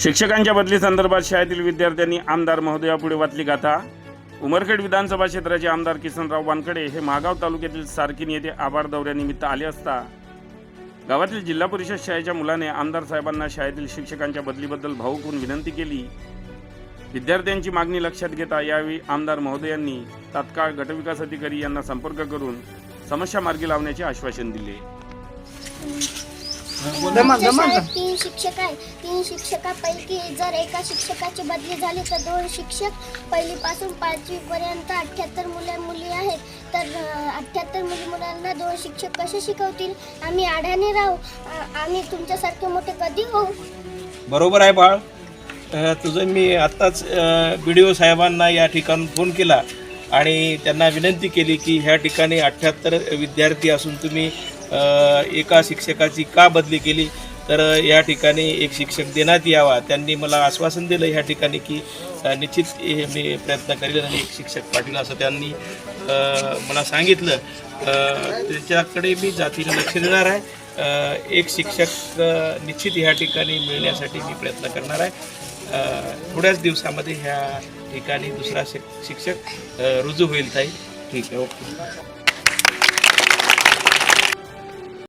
शिक्षकांच्या बदली संदर्भात शाळेतील विद्यार्थ्यांनी आमदार महोदयापुढे वाचली गाथा. उमरखेड विधानसभा क्षेत्राचे आमदार किसनराव वानकडे हे महागाव तालुक्यातील सारकीन येथे आभार दौऱ्यानिमित्त आले असता. गावातील जिल्हा परिषद शाळेच्या मुलाने आमदार साहेबांना शाळेतील शिक्षकांच्या बदलीबद्दल भाऊक होऊन विनंती केली. विद्यार्थ्यांची मागणी लक्षात घेता यावेळी आमदार महोदयांनी तात्काळ गटविकास अधिकारी यांना संपर्क करून समस्या मार्गी लावण्याचे आश्वासन दिले. आमच्या शाळेत तीन शिक्षक आहेत. तीन शिक्षकापैकी जर एका शिक्षकाची बदली झाली तर दोन शिक्षक पहिलीपासून पाचवी पर्यंत अठ्ठ्याहत्तर मुले मुली आहेत. तर अठ्ठ्याहत्तर मुली मुलांना दोन शिक्षक कसे शिकवतील? आम्ही आढाने राहू. आ- आम्ही तुमच्यासारखे मोठे कधी होऊ? बरोबर आहे बाळ. अ, तुझं मी आत्ताच बी डी ओ साहेबांना या ठिकाणी फोन केला आणि त्यांना विनंती केली की ह्या ठिकाणी अठ्ठ्याहत्तर विद्यार्थी असून तुम्ही एका शिक्षकाची का बदली केली? तर या ठिकाणी एक शिक्षक देण्यात यावा. त्यांनी मला आश्वासन दिलं ह्या ठिकाणी की निश्चित हे मी प्रयत्न करेल आणि एक शिक्षक पाटील असं त्यांनी मला सांगितलं. त्याच्याकडे मी जातीला लक्ष देणार आहे. एक शिक्षक निश्चित ह्या ठिकाणी मिळण्यासाठी मी प्रयत्न करणार आहे. थोड्याच दिवसामध्ये ह्या ठिकाणी दुसरा शिक्षक रुजू होईल ताई. ठीक आहे ओके.